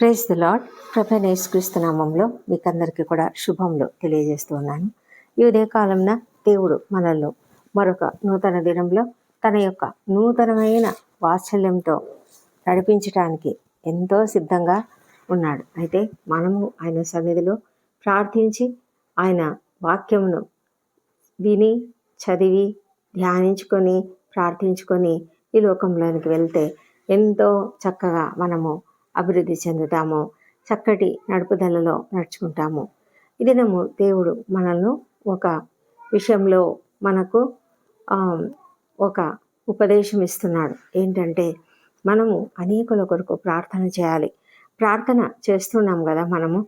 Praise the lord ప్రభనేస్ క్రీస్తు నామంలో మీకందరికీ కూడా శుభములు తెలియజేస్తూ ఉన్నాను. ఈ ఉదయకాలంన దేవుడు మనల్లో మరొక నూతన దినంలో తన యొక్క నూతనమైన వాత్సల్యంతో నడిపించటానికి ఎంతో సిద్ధంగా ఉన్నాడు. అయితే మనము ఆయన సన్నిధిలో ప్రార్థించి ఆయన వాక్యమును విని చదివి ధ్యానించుకొని ప్రార్థించుకొని ఈ లోకంలోనికి వెళ్తే ఎంతో చక్కగా మనము అభివృద్ధి చెందుతాము. చక్కటి నడుపుదలలో నడుచుకుంటాము. ఈ దినము దేవుడు మనల్ని ఒక విషయంలో మనకు ఒక ఉపదేశం ఇస్తున్నాడు. ఏంటంటే మనము అనేకుల కొరకు ప్రార్థన చేయాలి. ప్రార్థన చేస్తున్నాం కదా మనము.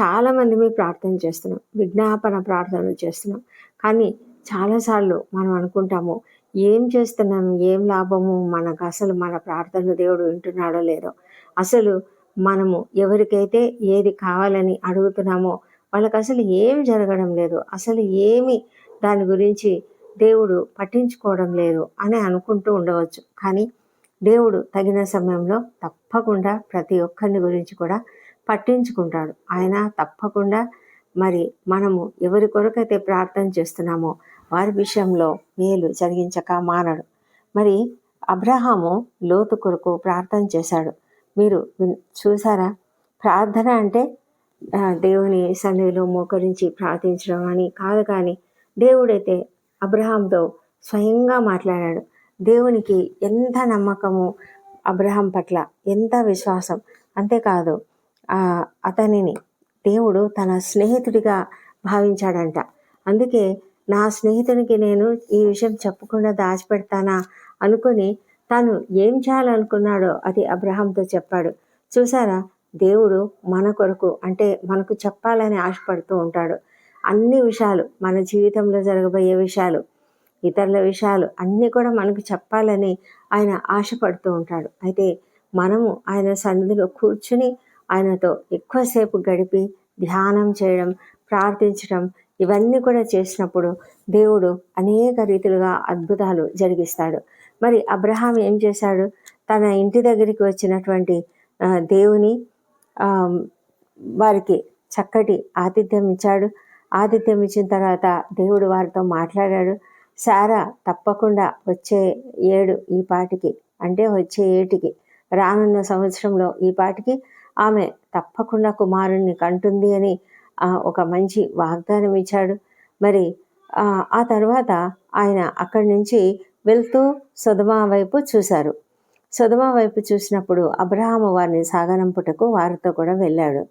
చాలామంది మీ ప్రార్థన చేస్తున్నాం. విజ్ఞాపన ప్రార్థనలు చేస్తున్నాం. కానీ చాలాసార్లు మనం అనుకుంటాము ఏం చేస్తున్నాం ఏం లాభము మనకు అసలు మన ప్రార్థనలు దేవుడు వింటున్నాడో లేదో. అసలు మనము ఎవరికైతే ఏది కావాలని అడుగుతున్నామో వాళ్ళకి అసలు ఏమి జరగడం లేదు. అసలు ఏమి దాని గురించి దేవుడు పట్టించుకోవడం లేదు అని అనుకుంటూ ఉండవచ్చు. కానీ దేవుడు తగిన సమయంలో తప్పకుండా ప్రతి ఒక్కరిని గురించి కూడా పట్టించుకుంటాడు. ఆయన తప్పకుండా మరి మనము ఎవరి కొరకైతే ప్రార్థన చేస్తున్నామో వారి విషయంలో మేలు జరిగించక మానడు. మరి అబ్రహాము లోతు కొరకు ప్రార్థన చేశాడు. మీరు చూసారా? ప్రార్థన అంటే దేవుని సన్నిధిలో మోకరించి ప్రార్థించడం అని కాదు కానీ దేవుడైతే అబ్రహాంతో స్వయంగా మాట్లాడాడు. దేవునికి ఎంత నమ్మకము అబ్రహాం పట్ల ఎంత విశ్వాసం అంతేకాదు అతనిని దేవుడు తన స్నేహితుడిగా భావించాడంట. అందుకే నా స్నేహితునికి నేను ఈ విషయం చెప్పకుండా దాచిపెడతానా అనుకొని తాను ఏం చేయాలనుకున్నాడో అది అబ్రహాంతో చెప్పాడు. చూసారా దేవుడు మన కొరకు అంటే మనకు చెప్పాలని ఆశపడుతూ ఉంటాడు. అన్ని విషయాలు మన జీవితంలో జరగబోయే విషయాలు ఇతరుల విషయాలు అన్నీ కూడా మనకు చెప్పాలని ఆయన ఆశపడుతూ ఉంటాడు. అయితే మనము ఆయన సన్నిధిలో కూర్చుని ఆయనతో ఎక్కువసేపు గడిపి ధ్యానం చేయడం ప్రార్థించడం ఇవన్నీ కూడా చేసినప్పుడు దేవుడు అనేక రీతిలుగా అద్భుతాలు జరిగిస్తాడు. మరి అబ్రహాం ఏం చేశాడు? తన ఇంటి దగ్గరికి వచ్చినటువంటి దేవుని వారికి చక్కటి ఆతిథ్యం ఇచ్చాడు. ఆతిథ్యం ఇచ్చిన తర్వాత దేవుడు వారితో మాట్లాడాడు. సారా తప్పకుండా వచ్చే ఏడు ఈ పాటికి అంటే వచ్చే ఏటికి రానున్న సంవత్సరంలో ఈ పాటికి ఆమె తప్పకుండా కుమారుణ్ణి కంటుంది అని ఒక మంచి వాగ్దానం ఇచ్చాడు. మరి ఆ తర్వాత ఆయన అక్కడి నుంచి వెళ్తూ సుధమా వైపు చూశారు. సుధమా వైపు చూసినప్పుడు అబ్రహాము వారిని సాగనంపుటకు వారితో కూడా వెళ్ళాడు.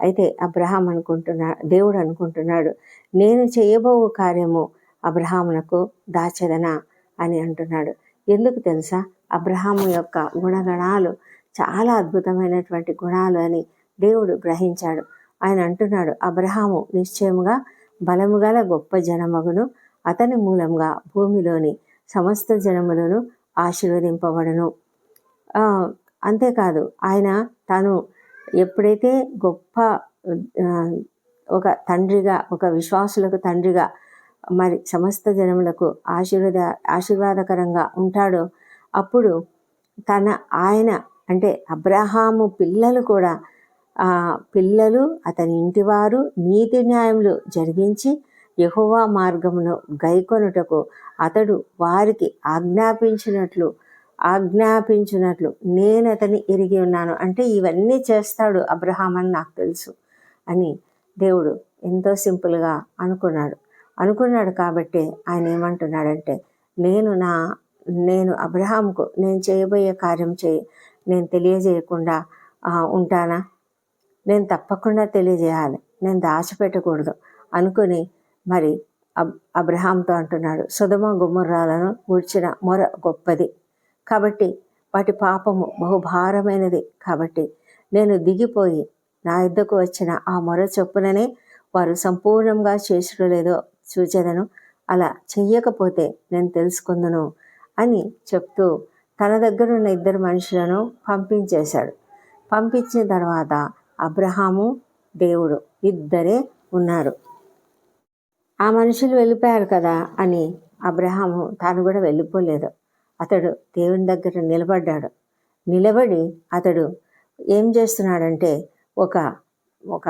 అయితే అబ్రహాం అనుకుంటున్నా దేవుడు అనుకుంటున్నాడు నేను చేయబోవు కార్యము అబ్రహామునకు దాచదనా అని అంటున్నాడు. ఎందుకు తెలుసా? అబ్రహాము యొక్క గుణగణాలు చాలా అద్భుతమైనటువంటి గుణాలు అని దేవుడు గ్రహించాడు. ఆయన అంటున్నాడు అబ్రహాము నిశ్చయముగా బలము గల గొప్ప జనమగును అతని మూలంగా భూమిలోని సమస్త జనములను ఆశీర్వదింపబడను. అంతేకాదు ఆయన తాను ఎప్పుడైతే గొప్ప ఒక తండ్రిగా ఒక విశ్వాసులకు తండ్రిగా మరి సమస్త జనములకు ఆశీర్వాద ఆశీర్వాదకరంగా ఉంటాడో అప్పుడు తన ఆయన అంటే అబ్రహాము పిల్లలు కూడా పిల్లలు అతని ఇంటివారు నీతి న్యాయములు జరిగించి యహోవా మార్గమును గైకొనుటకు అతడు వారికి ఆజ్ఞాపించినట్లు ఆజ్ఞాపించినట్లు నేను అతని ఎరిగి ఉన్నాను. అంటే ఇవన్నీ చేస్తాడు అబ్రహాం అని నాకు తెలుసు అని దేవుడు ఎంతో సింపుల్గా అనుకున్నాడు. అనుకున్నాడు కాబట్టి ఆయన ఏమంటున్నాడంటే నేను నా నేను అబ్రహాంకు నేను చేయబోయే కార్యం చేయి నేను తెలియజేయకుండా ఉంటానా? నేను తప్పకుండా తెలియజేయాలి. నేను దాచిపెట్టకూడదు అనుకుని మరి అబ్ అబ్రహాంతో అంటున్నాడు. సుధమ గుమ్మర్రాలను గూర్చిన మొర గొప్పది. కాబట్టి వాటి పాపము బహుభారమైనది. కాబట్టి నేను దిగిపోయి నా ఇద్దకు వచ్చిన ఆ మొర చొప్పుననే వారు సంపూర్ణంగా చేసుడు లేదో చూచెదను అలా చెయ్యకపోతే నేను తెలుసుకుందును అని చెప్తూ తన దగ్గర ఉన్న ఇద్దరు మనుషులను పంపించేశాడు. పంపించిన తర్వాత అబ్రహాము దేవుడు ఇద్దరే ఉన్నారు. ఆ మనుషులు వెళ్ళిపోయారు కదా అని అబ్రహాము తాను కూడా వెళ్ళిపోలేదు. అతడు దేవుని దగ్గర నిలబడ్డాడు. నిలబడి అతడు ఏం చేస్తున్నాడంటే ఒక ఒక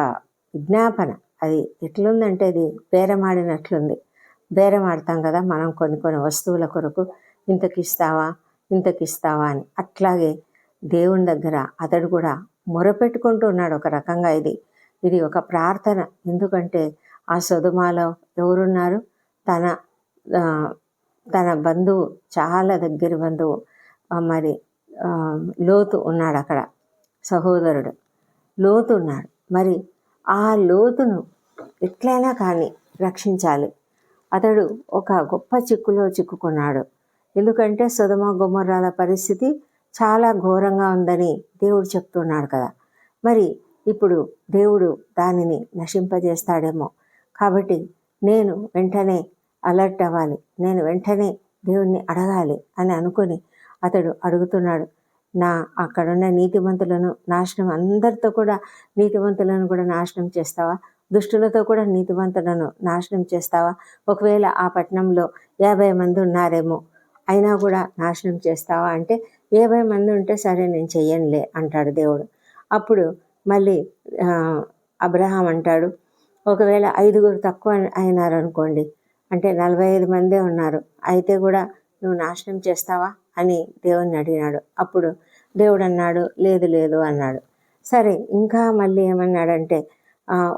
విజ్ఞాపన. అది ఎట్లుందంటే అది బేరమాడినట్లుంది. బేరమాడతాం కదా మనం కొన్ని కొన్ని వస్తువుల కొరకు. ఇంతకిస్తావా ఇంతకిస్తావా అని. అట్లాగే దేవుని దగ్గర అతడు కూడా మొరపెట్టుకుంటూ ఉన్నాడు. ఒక రకంగా ఇది. ఇది ఒక ప్రార్థన. ఎందుకంటే ఆ సొదుమాలో ఎవరున్నారు? తన తన బంధువు చాలా దగ్గర బంధువు మరి లోతు ఉన్నాడు అక్కడ సహోదరుడు. లోతు ఉన్నాడు. మరి ఆ లోతును ఎట్లయినా కానీ రక్షించాలి. అతడు ఒక గొప్ప చిక్కులో చిక్కుకున్నాడు. ఎందుకంటే సుధమ గుమ్మరాల పరిస్థితి చాలా ఘోరంగా ఉందని దేవుడు చెప్తున్నాడు కదా. మరి ఇప్పుడు దేవుడు దానిని నశింపజేస్తాడేమో. కాబట్టి నేను వెంటనే అలర్ట్ అవ్వాలి. నేను వెంటనే దేవుణ్ణి అడగాలి అని అనుకొని అతడు అడుగుతున్నాడు. నా అక్కడున్న నీతిమంతులను నాశనం అందరితో కూడా నీతివంతులను కూడా నాశనం చేస్తావా? దుష్టులతో కూడా నీతివంతులను నాశనం చేస్తావా? ఒకవేళ ఆ పట్టణంలో యాభై మంది ఉన్నారేమో అయినా కూడా నాశనం చేస్తావా అంటే యాభై మంది ఉంటే సరే నేను చెయ్యనులే అంటాడు దేవుడు. అప్పుడు మళ్ళీ అబ్రహాం అంటాడు ఒకవేళ ఐదుగురు తక్కువ అయినారు అనుకోండి అంటే నలభై ఐదు మందే ఉన్నారు అయితే కూడా నువ్వు నాశనం చేస్తావా అని దేవుణ్ణి అడిగినాడు. అప్పుడు దేవుడు అన్నాడు లేదు లేదు అన్నాడు. సరే ఇంకా మళ్ళీ ఏమన్నాడంటే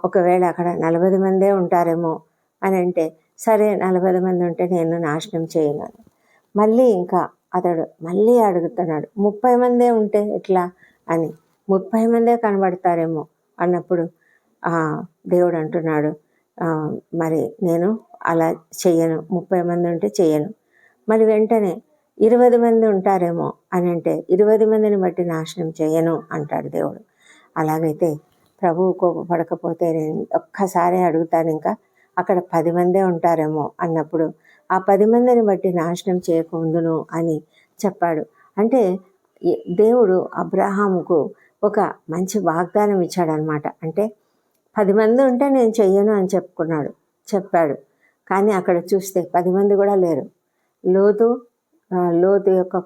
ఒకవేళ అక్కడ నలభై మందే ఉంటారేమో అని అంటే సరే నలభై మంది ఉంటే నేను నాశనం చేయను. మళ్ళీ ఇంకా అతడు మళ్ళీ అడుగుతున్నాడు ముప్పై మందే ఉంటే ఎట్లా అని. ముప్పై మందే కనబడతారేమో అన్నప్పుడు దేవుడు అంటున్నాడు మరి నేను అలా చెయ్యను. ముప్పై మంది ఉంటే చెయ్యను. మరి వెంటనే ఇరవై మంది ఉంటారేమో అని అంటే ఇరవై మందిని బట్టి నాశనం చేయను అంటాడు దేవుడు. అలాగైతే ప్రభువు కోపపడకపోతే నేను ఒక్కసారి అడుగుతాను ఇంకా అక్కడ పది మందే ఉంటారేమో అన్నప్పుడు ఆ పది మందిని బట్టి నాశనం చేయకుందును అని చెప్పాడు. అంటే దేవుడు అబ్రహాముకు ఒక మంచి వాగ్దానం ఇచ్చాడనమాట. అంటే పది మంది ఉంటే నేను చెయ్యను అని చెప్పుకున్నాడు చెప్పాడు. కానీ అక్కడ చూస్తే పది మంది కూడా లేరు. లోతు లోతు యొక్క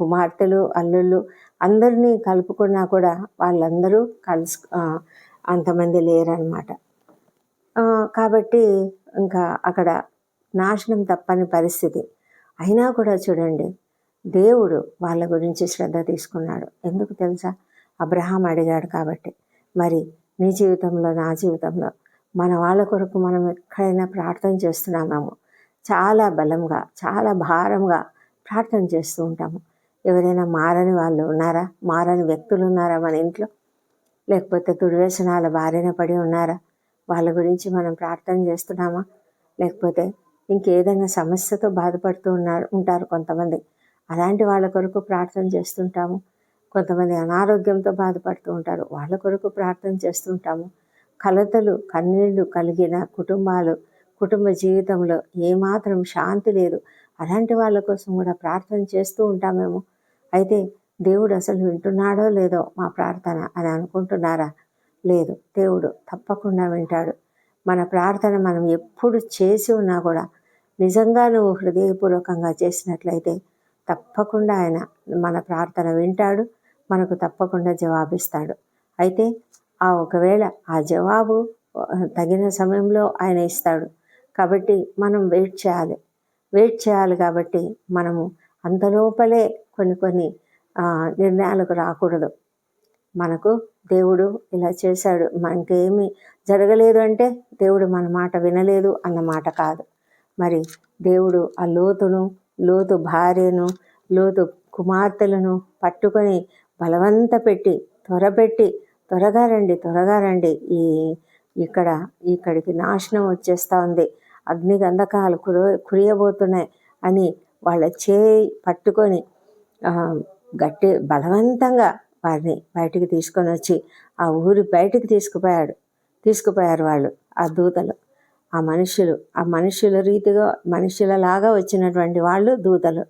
కుమార్తెలు అల్లుళ్ళు అందరినీ కలుపుకున్నా కూడా వాళ్ళందరూ కలుసు అంతమంది లేరనమాట కాబట్టి ఇంకా అక్కడ నాశనం తప్పని పరిస్థితి. అయినా కూడా చూడండి దేవుడు వాళ్ళ గురించి శ్రద్ధ తీసుకున్నాడు. ఎందుకు తెలుసా? అబ్రహాం అడిగాడు కాబట్టి. మరి నీ జీవితంలో నా జీవితంలో. మన వాళ్ళ కొరకు మనం ఎక్కడైనా ప్రార్థన చేస్తున్నామేమో. చాలా బలంగా చాలా భారంగా ప్రార్థన చేస్తూ ఉంటాము. ఎవరైనా మారని వాళ్ళు ఉన్నారా? మారని వ్యక్తులు ఉన్నారా మన ఇంట్లో? లేకపోతే దుర్వ్యసనాల బారిన పడి ఉన్నారా? వాళ్ళ గురించి మనం ప్రార్థన చేస్తున్నామా? లేకపోతే ఇంకేదైనా సమస్యతో బాధపడుతూ ఉన్నారు ఉంటారు కొంతమంది. అలాంటి వాళ్ళ కొరకు ప్రార్థన చేస్తుంటాము. కొంతమంది అనారోగ్యంతో బాధపడుతూ ఉంటారు. వాళ్ళ కొరకు ప్రార్థన చేస్తుంటాము. కలతలు కన్నీళ్ళు కలిగిన కుటుంబాలు కుటుంబ జీవితంలో ఏమాత్రం శాంతి లేదు. అలాంటి వాళ్ళ కోసం కూడా ప్రార్థన చేస్తూ ఉంటామేమో. అయితే దేవుడు అసలు వింటున్నాడో లేదో మా ప్రార్థన అని అనుకుంటున్నారా? లేదు. దేవుడు తప్పకుండా వింటాడు. మన ప్రార్థన మనం ఎప్పుడు చేసి ఉన్నా కూడా నిజంగా నువ్వు హృదయపూర్వకంగా చేసినట్లయితే తప్పకుండా ఆయన మన ప్రార్థన వింటాడు. మనకు తప్పకుండా జవాబిస్తాడు. అయితే ఆ ఒకవేళ ఆ జవాబు తగిన సమయంలో ఆయన ఇస్తాడు. కాబట్టి మనం వెయిట్ చేయాలి. వెయిట్ చేయాలి కాబట్టి మనము అంతలోపలే కొన్ని కొన్ని నిర్ణయాలకు రాకూడదు. మనకు దేవుడు ఇలా చేశాడు. మనకేమి జరగలేదు అంటే దేవుడు మన మాట వినలేదు అన్న మాట కాదు. మరి దేవుడు ఆ లోతును లోతు భార్యను లోతు కుమార్తెలను పట్టుకొని బలవంత పెట్టి త్వరపెట్టి త్వరగా రండి త్వరగా రండి. ఈ ఇక్కడ ఇక్కడికి నాశనం వచ్చేస్తూ ఉంది. అగ్ని గంధకాలు కుర కురియబోతున్నాయి అని వాళ్ళ చేయి పట్టుకొని గట్టి బలవంతంగా వారిని బయటికి తీసుకొని వచ్చి ఆ ఊరి బయటికి తీసుకుపోయాడు. తీసుకుపోయారు వాళ్ళు ఆ దూతలు. ఆ మనుషులు ఆ మనుషుల రీతిగా మనుషులలాగా వచ్చినటువంటి వాళ్ళు దూతలు.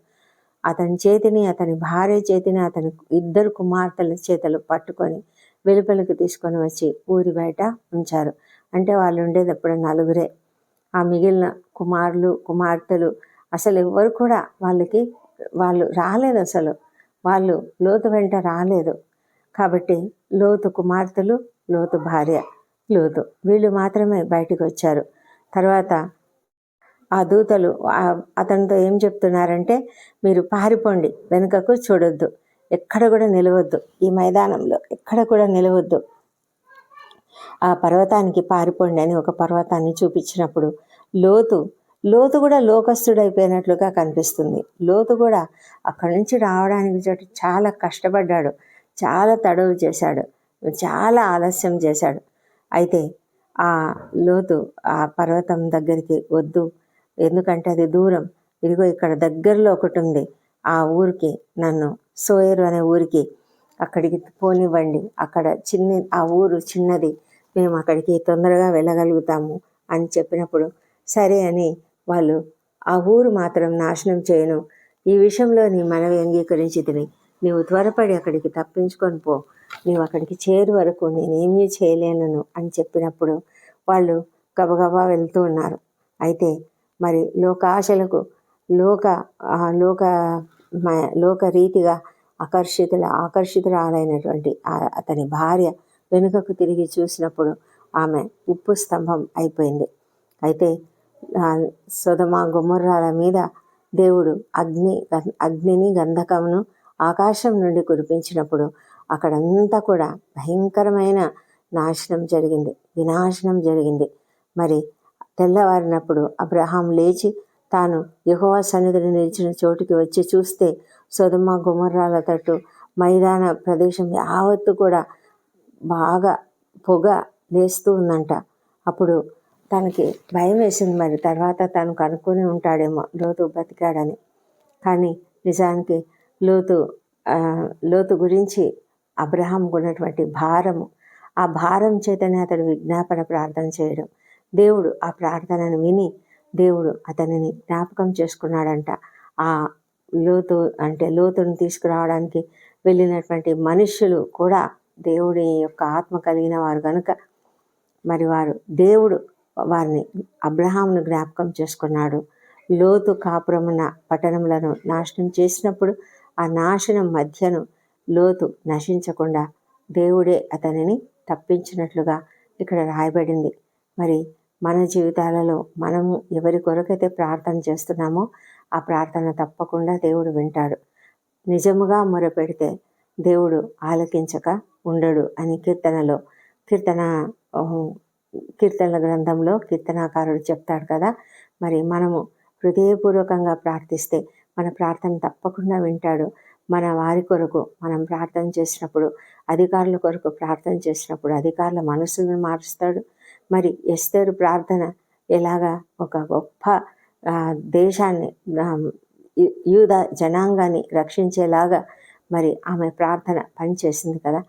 అతని చేతిని అతని భార్య చేతిని అతని ఇద్దరు కుమార్తెల చేతలు పట్టుకొని వెలుపలకు తీసుకొని వచ్చి ఊరి బయట ఉంచారు. అంటే వాళ్ళు ఉండేది ఎప్పుడు నలుగురే. ఆ మిగిలిన కుమారులు కుమార్తెలు అసలు ఎవ్వరు కూడా వాళ్ళకి వాళ్ళు రాలేదు అసలు. వాళ్ళు లోతు వెంట రాలేదు. కాబట్టి లోతు కుమార్తెలు లోతు భార్య లోతు వీళ్ళు మాత్రమే బయటికి వచ్చారు. తర్వాత ఆ దూతలు అతనితో ఏం చెప్తున్నారంటే మీరు పారిపోండి వెనుకకు చూడొద్దు ఎక్కడ కూడా నిలవద్దు ఈ మైదానంలో ఎక్కడ కూడా నిలవద్దు. ఆ పర్వతానికి పారిపోండి అని ఒక పర్వతాన్ని చూపించినప్పుడు లోతు లోతు కూడా లోకస్తుడైపోయినట్లుగా కనిపిస్తుంది. లోతు కూడా అక్కడి నుంచి రావడానికి చోటు చాలా కష్టపడ్డాడు చాలా తడవు చేశాడు చాలా ఆలస్యం చేశాడు. అయితే ఆ లోతు ఆ పర్వతం దగ్గరికి వద్దు ఎందుకంటే అది దూరం. ఇదిగో ఇక్కడ దగ్గరలో ఒకటి ఉంది. ఆ ఊరికి నన్ను సోయరు అనే ఊరికి అక్కడికి పోనివ్వండి. అక్కడ చిన్న ఆ ఊరు చిన్నది. మేము అక్కడికి తొందరగా వెళ్ళగలుగుతాము అని చెప్పినప్పుడు సరే అని వాళ్ళు ఆ ఊరు మాత్రం నాశనం చేయను. ఈ విషయంలో నీ మనవి అంగీకరించి తిని నీవు త్వరపడి అక్కడికి తప్పించుకొని పో. నీవు అక్కడికి చేరు వరకు నేనేమీ చేయలేనను అని చెప్పినప్పుడు వాళ్ళు గబగబా వెళ్తూ ఉన్నారు. అయితే మరి లోకాశలకు లోక లోక లోకరీతిగా లోక రీతిగా ఆకర్షితుల ఆకర్షితురాలైనటువంటి అతని భార్య వెనుకకు తిరిగి చూసినప్పుడు ఆమె ఉప్పు స్తంభం అయిపోయింది. అయితే సుధమా గుమ్మర్రాల మీద దేవుడు అగ్ని అగ్నిని గంధకమును ఆకాశం నుండి కురిపించినప్పుడు అక్కడంతా కూడా భయంకరమైన నాశనం జరిగింది వినాశనం జరిగింది. మరి తెల్లవారినప్పుడు అబ్రహాం లేచి తాను యహోవా సన్నిధిని నిలిచిన చోటుకి వచ్చి చూస్తే సుధమ గుమర్రాల తట్టు మైదాన ప్రదేశం యావత్తు కూడా బాగా పొగ లేస్తూ ఉందంట. అప్పుడు తనకి భయం వేసింది మరి. తర్వాత తను కనుక్కొని ఉంటాడేమో లోతు బతికాడని కానీ నిజానికి లోతు లోతు గురించి అబ్రహాంకు ఉన్నటువంటి భారము ఆ భారం చేతనే అతడు విజ్ఞాపన ప్రార్థన చేయడం. దేవుడు ఆ ప్రార్థనను విని దేవుడు అతనిని జ్ఞాపకం చేసుకున్నాడంట. ఆ లోతు అంటే లోతును తీసుకురావడానికి వెళ్ళినటువంటి మనుష్యులు కూడా దేవుడి యొక్క ఆత్మ కలిగిన వారు కనుక మరి వారు దేవుడు వారిని అబ్రహామును జ్ఞాపకం చేసుకున్నాడు. లోతు కాపురమున పట్టణములను నాశనం చేసినప్పుడు ఆ నాశనం మధ్యను లోతు నశించకుండా దేవుడే అతనిని తప్పించినట్లుగా ఇక్కడ రాయబడింది. మరి మన జీవితాలలో మనము ఎవరి కొరకైతే ప్రార్థన చేస్తున్నామో ఆ ప్రార్థన తప్పకుండా దేవుడు వింటాడు. నిజముగా మొరపెడితే దేవుడు ఆలకించక ఉండడు అని కీర్తనలో కీర్తన కీర్తనల గ్రంథంలో కీర్తనాకారుడు చెప్తాడు కదా. మరి మనము హృదయపూర్వకంగా ప్రార్థిస్తే మన ప్రార్థన తప్పకుండా వింటాడు. మన వారి కొరకు మనం ప్రార్థన చేసినప్పుడు అధికారుల కొరకు ప్రార్థన చేసినప్పుడు అధికారుల మనసును మారుస్తాడు. మరి ఎస్తేరు ప్రార్థన ఎలాగా ఒక గొప్ప దేశాన్ని యూద జనాంగాన్ని రక్షించేలాగా మరి ఆమె ప్రార్థన పనిచేసింది కదా.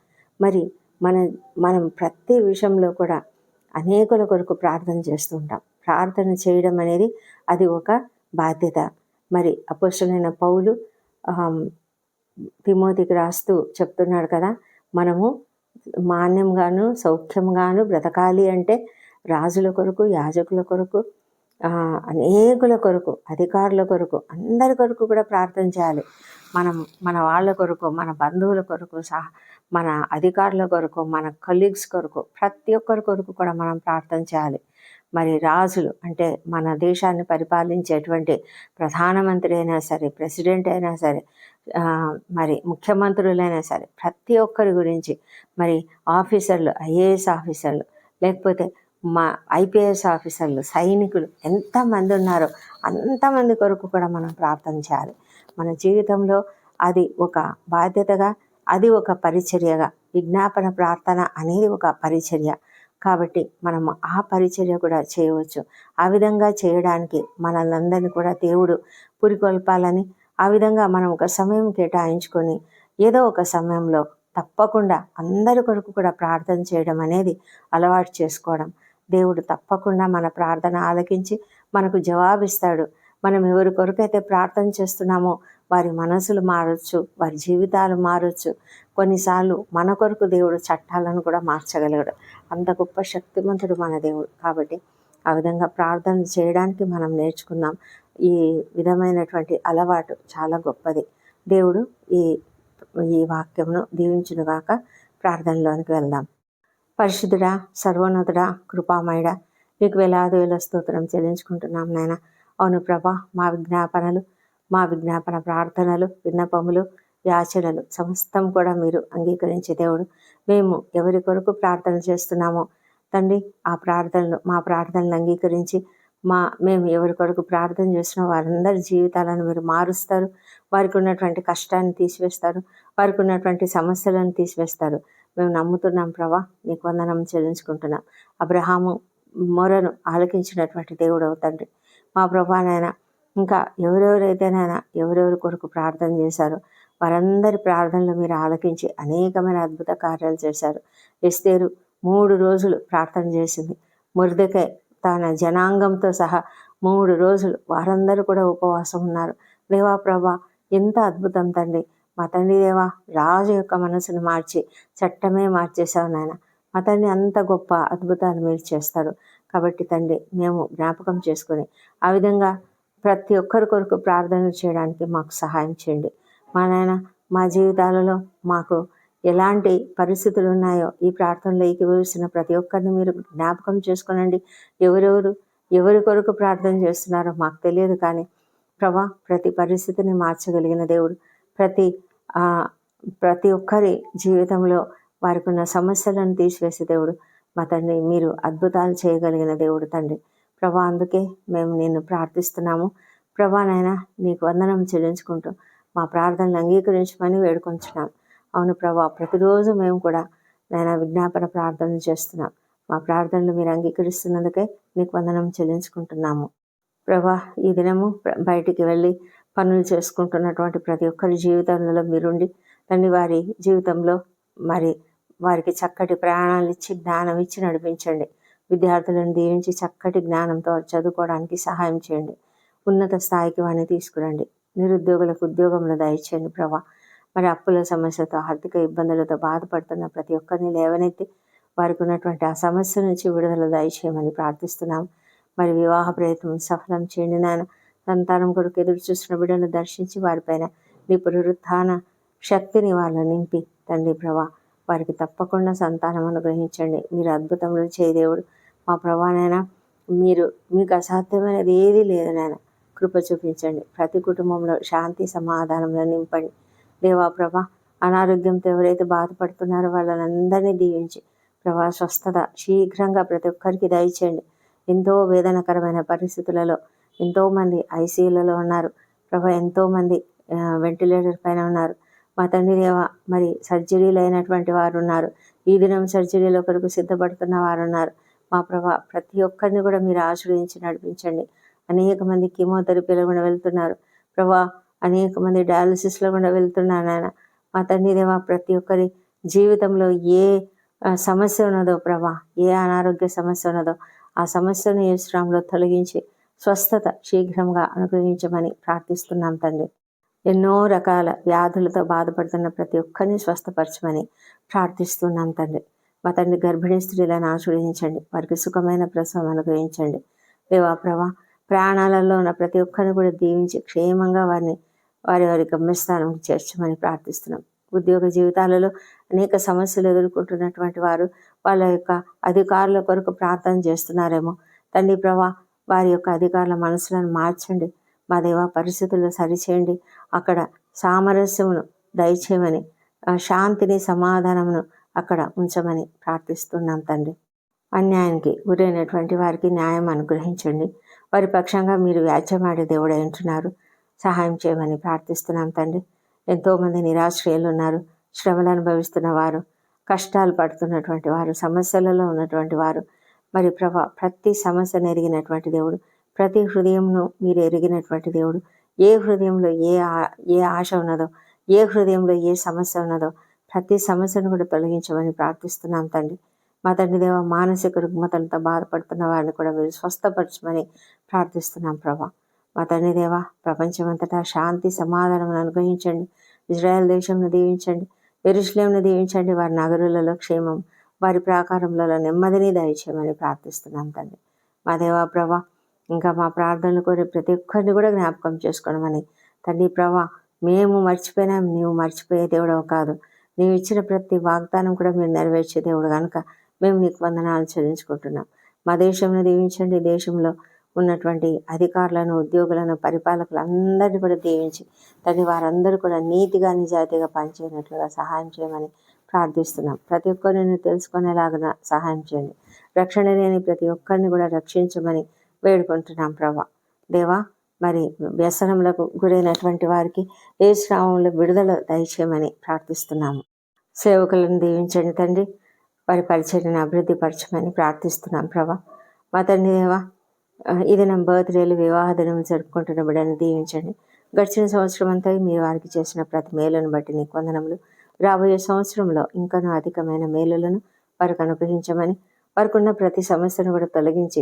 మరి మన మనం ప్రతి విషయంలో కూడా అనేకుల కొరకు ప్రార్థన చేస్తుంటాం. ప్రార్థన చేయడం అనేది అది ఒక బాధ్యత. మరి అపోసలైన పౌలు తిమోతికి రాస్తూ చెప్తున్నాడు కదా మనము మాన్యంగాను సౌఖ్యంగాను బ్రతకాలి అంటే రాజుల కొరకు యాజకుల కొరకు అనేకుల కొరకు అధికారుల కొరకు అందరి కొరకు కూడా ప్రార్థన చేయాలి. మనం మన వాళ్ళ కొరకు మన బంధువుల కొరకు సహా మన అధికారుల కొరకు మన కలీగ్స్ కొరకు ప్రతి ఒక్కరి కొరకు కూడా మనం ప్రార్థన చేయాలి. మరి రాజులు అంటే మన దేశాన్ని పరిపాలించేటువంటి ప్రధానమంత్రి అయినా సరే ప్రెసిడెంట్ అయినా సరే మరి ముఖ్యమంత్రులైనా సరే ప్రతి ఒక్కరి గురించి మరి ఆఫీసర్లు ఐఏఎస్ ఆఫీసర్లు లేకపోతే మా ఐపీఎస్ ఆఫీసర్లు సైనికులు ఎంతమంది ఉన్నారో అంతమంది కొరకు కూడా మనం ప్రార్థన చేయాలి. మన జీవితంలో అది ఒక బాధ్యతగా అది ఒక పరిచర్యగా విజ్ఞాపన ప్రార్థన అనేది ఒక పరిచర్య. కాబట్టి మనం ఆ పరిచర్య కూడా చేయవచ్చు. ఆ విధంగా చేయడానికి మనల్ని కూడా దేవుడు పురికొల్పాలని ఆ విధంగా మనం ఒక సమయం కేటాయించుకొని ఏదో ఒక సమయంలో తప్పకుండా అందరి కొరకు కూడా ప్రార్థన చేయడం అనేది అలవాటు చేసుకోవడం. దేవుడు తప్పకుండా మన ప్రార్థన ఆలకించి మనకు జవాబిస్తాడు. మనం ఎవరి కొరకైతే ప్రార్థన చేస్తున్నామో వారి మనసులు మారచ్చు వారి జీవితాలు మారొచ్చు. కొన్నిసార్లు మన కొరకు దేవుడు చట్టాలను కూడా మార్చగలగడు అంత గొప్ప శక్తిమంతుడు మన దేవుడు. కాబట్టి ఆ విధంగా ప్రార్థన చేయడానికి మనం నేర్చుకుందాం. ఈ విధమైనటువంటి అలవాటు చాలా గొప్పది. దేవుడు ఈ ఈ వాక్యమును దీవించునుగాక ప్రార్థనలోనికి వెళ్దాం. పరిశుద్ధుడా సర్వోన్నతుడా కృపామయుడా మీకు వేలాది వేల స్తోత్రం చెల్లించుకుంటున్నాం నాయన. అవును ప్రభా మా విజ్ఞాపనలు మా విజ్ఞాపన ప్రార్థనలు విన్నపములు యాచనలు సమస్తం కూడా మీరు అంగీకరించే దేవుడు. మేము ఎవరి కొరకు ప్రార్థన చేస్తున్నామో తండ్రి ఆ ప్రార్థనలు మా ప్రార్థనలు అంగీకరించి మా మేము ఎవరి కొరకు ప్రార్థన చేసిన వారందరి జీవితాలను మీరు మారుస్తారు. వారికి ఉన్నటువంటి కష్టాన్ని తీసివేస్తారు. వారికి ఉన్నటువంటి సమస్యలను తీసివేస్తారు. మేము నమ్ముతున్నాం ప్రభా నీకు వందనం చెల్లించుకుంటున్నాం. అబ్రహాము మొరను ఆలకించినటువంటి దేవుడు అవుతండి మా ప్రభానైనా ఇంకా ఎవరెవరైతే నైనా ఎవరెవరి కొరకు ప్రార్థన చేశారో వారందరి ప్రార్థనలు మీరు ఆలకించి అనేకమైన అద్భుత కార్యాలు చేశారు. ఎస్తేరు మూడు రోజులు ప్రార్థన చేసింది. మురదకే తన జనాంగంతో సహా మూడు రోజులు వారందరూ కూడా ఉపవాసం ఉన్నారు. దేవా ప్రభా ఎంత అద్భుతం తండ్రి. మా తండ్రి దేవా రాజు యొక్క మనసును మార్చి చట్టమే మార్చేశావు నాయన. మా తండ్రి అంత గొప్ప అద్భుతాలు మీరు చేస్తారు. కాబట్టి తండ్రి మేము జ్ఞాపకం చేసుకొని ఆ విధంగా ప్రతి ఒక్కరి కొరకు ప్రార్థన చేయడానికి మాకు సహాయం చేయండి. మా నాయన మా జీవితాలలో మాకు ఎలాంటి పరిస్థితులు ఉన్నాయో ఈ ప్రార్థనలో ఏకీభవిస్తున్న ప్రతి ఒక్కరిని మీరు జ్ఞాపకం చేసుకోనండి. ఎవరెవరు ఎవరి కొరకు ప్రార్థన చేస్తున్నారో మాకు తెలియదు కానీ ప్రభా ప్రతి పరిస్థితిని మార్చగలిగిన దేవుడు ప్రతి ప్రతి ఒక్కరి జీవితంలో వారికి ఉన్న సమస్యలను తీసివేసే దేవుడు మా తండ్రి మీరు అద్భుతాలు చేయగలిగిన దేవుడు తండ్రి. ప్రభా అందుకే మేము నేను ప్రార్థిస్తున్నాము. ప్రభా నాయన నీకు వందనం చెల్లించుకుంటూ మా ప్రార్థనలు అంగీకరించమని వేడుకొంచున్నాం. అవును ప్రభా ప్రతిరోజు మేము కూడా నేను విజ్ఞాపన ప్రార్థనలు చేస్తున్నాం. మా ప్రార్థనలు మీరు అంగీకరిస్తున్నందుకే నీకు వందనం చెల్లించుకుంటున్నాము. ప్రభా ఈ దినము బయటికి వెళ్ళి పనులు చేసుకుంటున్నటువంటి ప్రతి ఒక్కరి జీవితంలో మీరుండి తండ్రి వారి జీవితంలో మరి వారికి చక్కటి ప్రయాణాలు ఇచ్చి జ్ఞానం ఇచ్చి నడిపించండి. విద్యార్థులను దీవించి చక్కటి జ్ఞానంతో చదువుకోవడానికి సహాయం చేయండి. ఉన్నత స్థాయికి వారిని తీసుకురండి. నిరుద్యోగులకు ఉద్యోగంలో దయచేయండి ప్రభా. మరి అప్పుల సమస్యతో ఆర్థిక ఇబ్బందులతో బాధపడుతున్న ప్రతి ఒక్కరిని లేవనెత్తి వారికి ఉన్నటువంటి ఆ సమస్య నుంచి విడుదల దయచేయమని ప్రార్థిస్తున్నాం. మరి వివాహ ప్రయత్నం సఫలం చేయండి నాయన. సంతానం కొరకు ఎదురు చూసిన బిడ్డను దర్శించి వారిపైన నీ పునరుత్థాన శక్తిని వాళ్ళు నింపి తండ్రి ప్రభా వారికి తప్పకుండా సంతానం అనుగ్రహించండి. మీరు అద్భుతములు చేయదేవుడు మా ప్రభానైనా మీరు మీకు అసాధ్యమైనది ఏదీ లేదు నాయన. కృప చూపించండి. ప్రతి కుటుంబంలో శాంతి సమాధానంలో నింపండి. దేవా ప్రభా అనారోగ్యంతో ఎవరైతే బాధపడుతున్నారో వాళ్ళని అందరినీ దీవించి ప్రభా స్వస్థత శీఘ్రంగా ప్రతి ఒక్కరికి దయచేయండి. ఎంతో వేదనకరమైన పరిస్థితులలో ఎంతోమంది ఐసీయూలలో ఉన్నారు. ప్రభా ఎంతోమంది వెంటిలేటర్ పైన ఉన్నారు. మా తండ్రి దేవ మరి సర్జరీలు అయినటువంటి వారు ఉన్నారు. ఈ దినం సర్జరీలో కొరకు సిద్ధపడుతున్న వారు ఉన్నారు. మా ప్రభా ప్రతి ఒక్కరిని కూడా మీరు ఆశ్రయించి నడిపించండి. అనేక మంది కీమోథెరపీలో కూడా వెళ్తున్నారు. ప్రభా అనేక మంది డయాలసిస్లో కూడా వెళ్తున్నారు నాయన. మా తండ్రి దేవా ప్రతి ఒక్కరి జీవితంలో ఏ సమస్య ఉన్నదో ప్రభా ఏ అనారోగ్య సమస్య ఉన్నదో ఆ సమస్యను ఏ శ్రామంలో తొలగించి స్వస్థత శీఘ్రంగా అనుగ్రహించమని ప్రార్థిస్తున్నాం తండ్రి. ఎన్నో రకాల వ్యాధులతో బాధపడుతున్న ప్రతి ఒక్కరిని స్వస్థపరచమని ప్రార్థిస్తున్నాం తండ్రి. మా తండ్రి గర్భిణీ స్త్రీలను ఆశీర్వదించండి వారికి సుఖమైన ప్రసవం అనుగ్రహించండి. దేవా ప్రభా ప్రాణాలలో ఉన్న ప్రతి ఒక్కరిని కూడా దీవించి క్షేమంగా వారిని వారి వారి గమ్యస్థానం చేర్చమని ప్రార్థిస్తున్నాం. ఉద్యోగ జీవితాలలో అనేక సమస్యలు ఎదుర్కొంటున్నటువంటి వారు వాళ్ళ యొక్క అధికారుల కొరకు ప్రార్థన చేస్తున్నారేమో. తండ్రి ప్రభా వారి యొక్క అధికారుల మనసులను మార్చండి. మా దేవ పరిస్థితుల్లో సరిచేయండి. అక్కడ సామరస్యమును దయచేయమని శాంతిని సమాధానమును అక్కడ ఉంచమని ప్రార్థిస్తున్నాం తండ్రి. అన్యాయానికి గురైనటువంటి వారికి న్యాయం అనుగ్రహించండి. వారి పక్షంగా మీరు వ్యాజ్యమాడే దేవుడు అంటున్నారు సహాయం చేయమని ప్రార్థిస్తున్నాం తండ్రి. ఎంతోమంది నిరాశ్రయులు ఉన్నారు. శ్రమలు అనుభవిస్తున్న వారు కష్టాలు పడుతున్నటువంటి వారు సమస్యలలో ఉన్నటువంటి వారు. మరి ప్రభా ప్రతి సమస్యను ఎరిగినటువంటి దేవుడు ప్రతి హృదయంను మీరు ఎరిగినటువంటి దేవుడు. ఏ హృదయంలో ఏ ఏ ఆశ ఉన్నదో ఏ హృదయంలో ఏ సమస్య ఉన్నదో ప్రతి సమస్యను కూడా తొలగించమని ప్రార్థిస్తున్నాం తండ్రి. మా తండ్రి దేవ మానసిక రుగ్మతలతో బాధపడుతున్న వారిని కూడా మీరు స్వస్థపరచమని ప్రార్థిస్తున్నాం ప్రభా. మా తండ్రి దేవ ప్రపంచమంతటా శాంతి సమాధానం అనుగ్రహించండి. ఇజ్రాయెల్ దేశంను దీవించండి. ఎరుశ్లేంను దీవించండి. వారి నగరులలో క్షేమం వారి ప్రాకారంలో నెమ్మదిని దయచేయమని ప్రార్థిస్తున్నాం తండ్రి. మా దేవా ప్రభా ఇంకా మా ప్రార్థనలు కోరి ప్రతి ఒక్కరిని కూడా జ్ఞాపకం చేసుకోవడమని తండ్రి ప్రభా మేము మర్చిపోయినా. నీవు మర్చిపోయే దేవుడవు కాదు. నీవు ఇచ్చిన ప్రతి వాగ్దానం కూడా మీరు నెరవేర్చే దేవుడు కనుక మేము నీకు వందనాలు చెల్లించుకుంటున్నాం. మా దేశంలో దీవించండి. దేశంలో ఉన్నటువంటి అధికారులను ఉద్యోగులను పరిపాలకులు అందరినీ కూడా దీవించి తండ్రి వారందరూ కూడా నీతిగా నిజాయితీగా పనిచేయనట్లుగా సహాయం చేయమని ప్రార్థిస్తున్నాం. ప్రతి ఒక్కరిని తెలుసుకునేలాగా సహాయం చేయండి. రక్షణ లేని ప్రతి ఒక్కరిని కూడా రక్షించమని వేడుకుంటున్నాం ప్రభా. దేవా మరి వ్యసనములకు గురైనటువంటి వారికి ఏ శ్రావంలో విడుదల దయచేయమని ప్రార్థిస్తున్నాము. సేవకులను దీవించండి తండ్రి. వారి పరిచర్ని అభివృద్ధి పరచమని ప్రార్థిస్తున్నాం ప్రభా. మా తండ్రి దేవా ఇది నా బర్త్డేలు వివాహ దినం జరుపుకుంటున్న బిడ్డని దీవించండి. గడిచిన సంవత్సరం అంతా మీరు వారికి చేసిన ప్రతి మేలును బట్టి నీకు రాబోయే సంవత్సరంలో ఇంకనూ అధికమైన మేలులను వారికి అనుగ్రహించమని వారికి ఉన్న ప్రతి సమస్యను కూడా తొలగించి